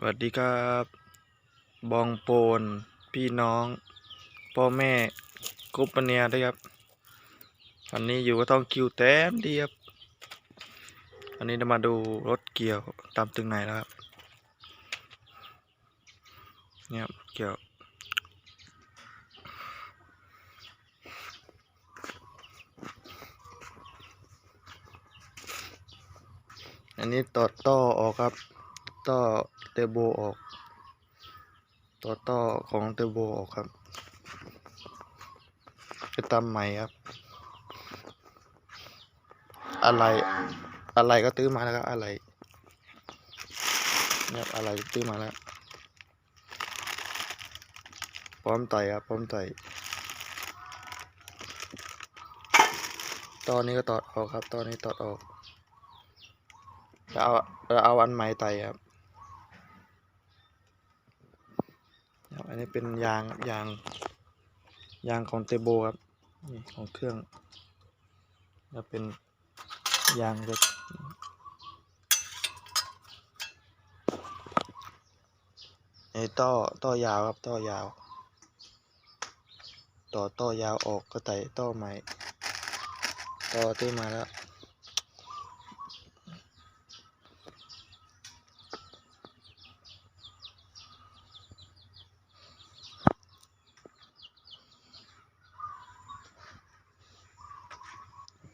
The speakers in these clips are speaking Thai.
สวัสดีครับ บองโปน พี่น้อง พ่อแม่กุ๊ปเนียด้วยครับวันนี้อยู่ก็ต้องคิวแต้มดียบวันนี้จะมาดูรถเกี่ยวตามตึงไหนแล้วครับเนี่ยเกี่ยวอันนี้ต่อต่อออกครับ ต่อ ตอร์โบออก ต่อต่อของเตอร์โบออกครับไปตามใหม่ครับ อะไร อะไรก็ตื้อมาแล้วครับอะไรเนี่ยครับอะไรตื้อมาแล้ว พร้อมไต่ครับ พร้อมไต่ตอนนี้ก็ตอดออกครับ ตอนนี้ตอดออกจะเอาจะเอาอันใหม่ไต่ครับครับ อันนี้เป็นยางยางยางของเตโบครับนี่ของเครื่องจะเป็นยางเล็กไอ้ต่อต่อยาวครับต่อยาว ต่อต่อยาวออกก็ไต่ต่อใหม่ต่อตื้อมาแล้ว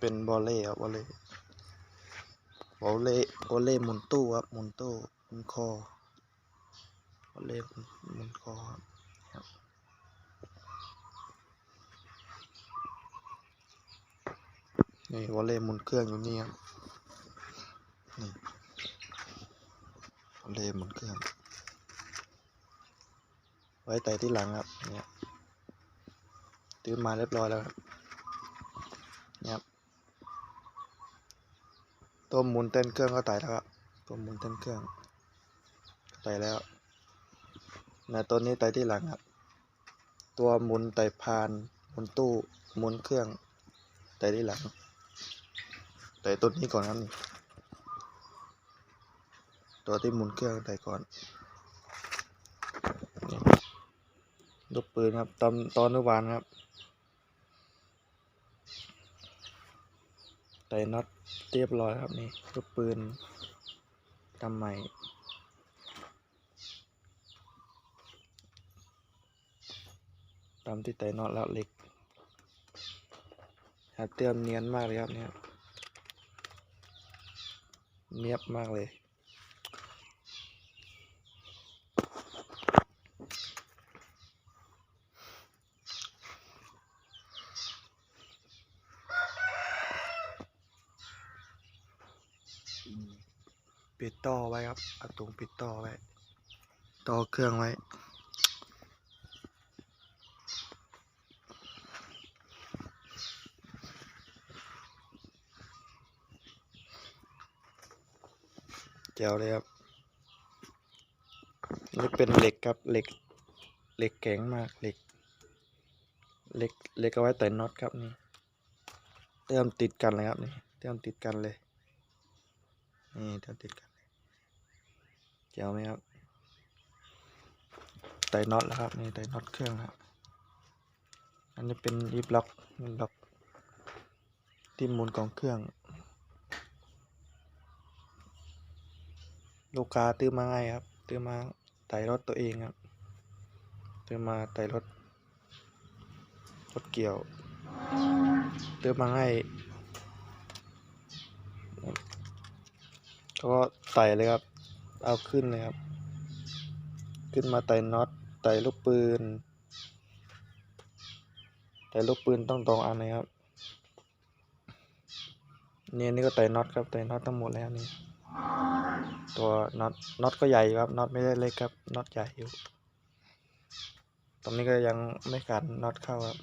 เป็นบอลเล่ครับบอลเล่บอลเล่บอลเล่หมุนตู้ครับหมุนตู้หมุนคอบอลเล่หมุนคอครับนี่บอลเล่หมุนเครื่องอยู่นี่ครับนี่บอลเล่หมุนเครื่อง ไว้ไต่ที่หลังครับเนี่ยตื้อมาเรียบร้อยแล้วครับเนี่ย ตัวหมุนเต้นเครื่องก็ไต่แล้วครับตัวหมุนเต้นเครื่องไต่แล้วนะตัวนี้ไต่ที่หลังครับ ตัวหมุนไต่พานหมุนตู้หมุนเครื่องไต่ที่หลังไต่ตัวนี้ก่อนครับนี่ตัวที่หมุนเครื่องไต่ก่อนลูกปืนครับตอนตอนอนุบาลครับ ส่น็อตเรียบร้อยครับนี่ลูกปืนทำใหม่ ตามที่ใส่น็อตแล้วเหล็กเตรียมเนียนมากเลยครับเนี่ยเนียบมากเลย ต่อไว้ครับเอาตรงปิดต่อไว้ ต่อเครื่องไว้แจ๋วเลยครับนี่เป็นเหล็กครับเหล็กเหล็กแข็งมากเหล็กเหล็กเหล็กเอาไว้แต่น็อตครับนี่เติมติดกันเลยครับนี่เติมติดกันเลยนี่เติมติดกัน เลยเจ๋วไหมครับไต่น็อตแล้วครับนี่ไต่น็อตเครื่องครับอันนี้เป็นอีบล็อกอีบล็อกที่มุนของเครื่อง ลูกค้าตื้อมาง่ายครับตื้อมาไต่รถตัวเองครับตื้อมาไต่รถรถเกี่ยวตื้อมาง่ายเขาก็ไต่เลยครับ เอาขึ้นเลยครับ ขึ้นมาไต่น็อตไต่ลูกปืน ไต่ลูกปืนต้องตรงอันเลยครับนี่นี่ก็ไต่น็อตครับไต่น็อตทั้งหมดแล้วนี่ตัวน็อตน็อตก็ใหญ่ครับน็อตไม่ได้เล็กครับน็อตใหญ่อยู่ ตรงนี้ก็ยังไม่ขาดน็อตเข้าครับ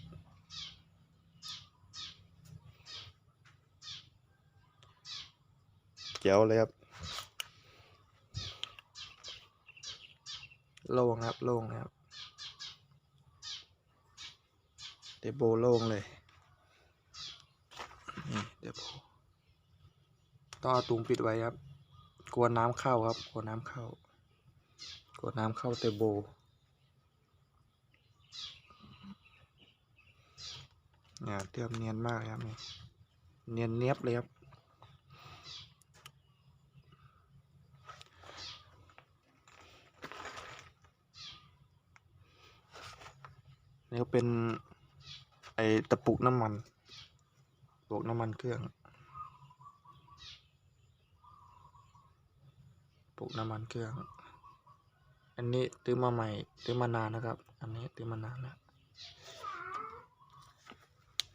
เจ๋วเลยครับ โล่งครับโล่งครับเดโบโล่งเลยนี่เดโบต้องเอาตุงปิดไว้ครับ กลัวน้ำเข้าครับ กลัวน้ำเข้ากดน้ำเข้าเตโบเนี่ยเตรียมเนียนมากเลยครับนี่เนียนเนียบเลยครับ ก็เป็น ไอตะปุกน้ำมันตะปุกน้ำมันเครื่องปุกน้ำมันเครื่อง อันนี้ซื้อมาใหม่ซื้อมานานนะครับ อันนี้ซื้อมานานแล้ว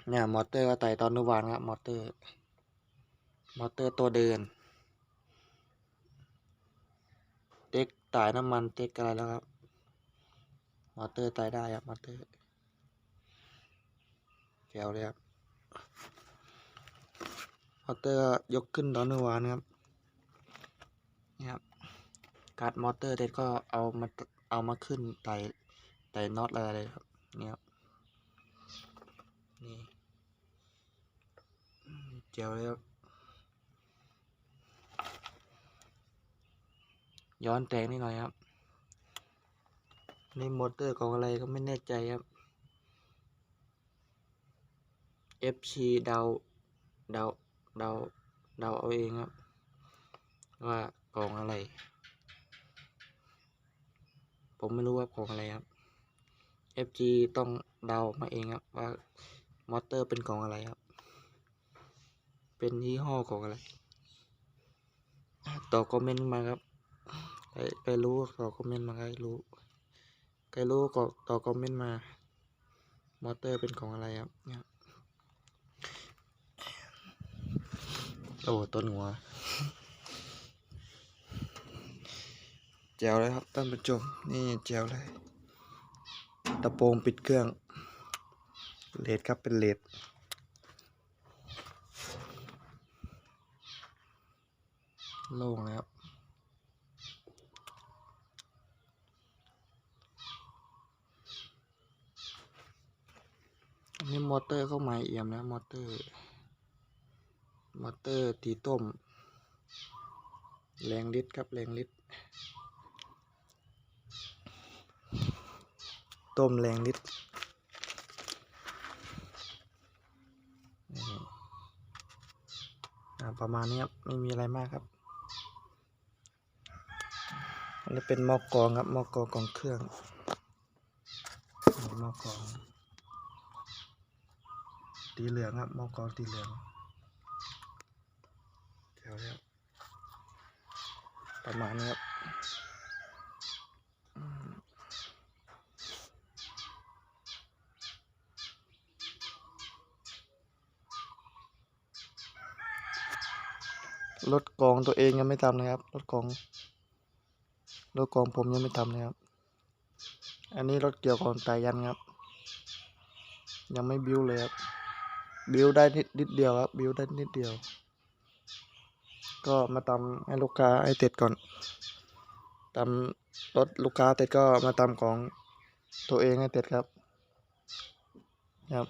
เนี่ยมอเตอร์ก็ไต่ตอนนุบาลครับมอเตอร์ มอเตอร์ตัวเดินเต็กไต่น้ำมันเต็กอะไรแล้วครับ มอเตอร์ไต่ได้ครับมอเตอร์ แก้วเลยครับมอเตอร์ยกขึ้นตอนอนุบาลครับนี่ครับการ์ดมอเตอร์เด็ดก็เอามาเอามาขึ้นไต่ไต่น็อตอะไรเลยครับนี่ครับนี่เจียวเลยครับย้อนแตงนิดหน่อยครับในมอเตอร์ของอะไรก็ไม่แน่ใจครับ FC เดาเดาเดาเดาเอาเองครับ ว่ากองอะไร ผมไม่รู้ว่าของอะไรครับ FG ต้องเดามาเองครับ ว่ามอเตอร์เป็นของอะไรครับ เป็นยี่ห้อของอะไร ต่อคอมเมนต์มาครับใครใครรู้ต่อคอมเมนต์มาใครรู้ใครรู้ก็ต่อคอมเมนต์มา มอเตอร์เป็นของอะไรครับเนี่ย โอ้ต้นหัวแจวเลยครับท่านผู้ชมนี่แจวเลยตะโปรงปิดเครื่องเลดครับเป็นเลดโล่งเลยครับนนี้มอเตอร์เข้ามาเอี่ยมนะมอเตอร์ มอเตอร์ตีต้ม แรงลิตรครับแรงลิตรต้มแรงลิตรประมาณนี้ครับ ไม่มีอะไรมากครับอันนี้เป็นหม้อกรองครับหม้อกรองของเครื่องหม้อกรองตีเหลืองครับหม้อกรองตีเหลืองียวประมาณนี้ครับรถกองตัวเองยังไม่ทำนะครับ รถกอง รถกองผมยังไม่ทำนะครับ อันนี้รถเกี่ยวกับตายันครับ ยังไม่บิวเลยครับ บิวได้นิดนิดเดียวครับ บิวได้นิดเดียว ก็มาทำให้ลูกค้าให้เสร็จก่อนทำรถลูกค้าเสร็จก็มาทำของตัวเองให้เสร็จครับครับ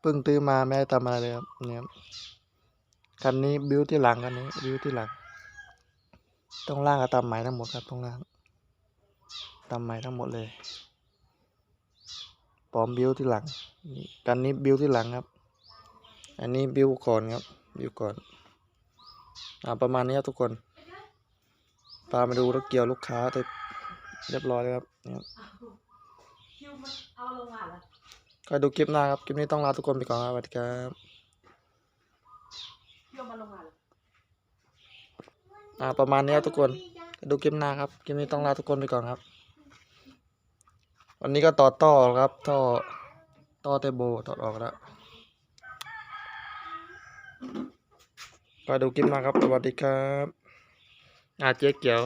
เพิ่งซื้อมาไม่ได้ทำอะไรเลยครับเนี่ยครับคันนี้บิวที่หลังคันนี้บิวที่หลังต้องล่างกับตามหมายทั้งหมดครับต้องล่างตามหมายทั้งหมดเลยปลอมบิวที่หลังกันนี้บิวที่หลังครับ อันนี้บิวก่อนครับบิวก่อน อ่าประมาณนี้ครับทุกคนพามาดูรถเกี่ยวลูกค้าเสร็จเรียบร้อยแล้วครับเนี่ยครับคิวมันเอาลงมาแล้วก็ดูคลิปหน้าครับคลิปนี้ต้องลาทุกคนไปก่อนครับสวัสดีครับคิวมันลงมาแล้วอ่าประมาณนี้ครับทุกคนดูคลิปหน้าครับคลิปนี้ต้องลาทุกคนไปก่อนครับ วันนี้ก็ต่อต่อครับท่อต่อเตโบต่อออกแล้ว ก็ดูคลิปหน้าครับ สวัสดีครับอาเจ๊เกียว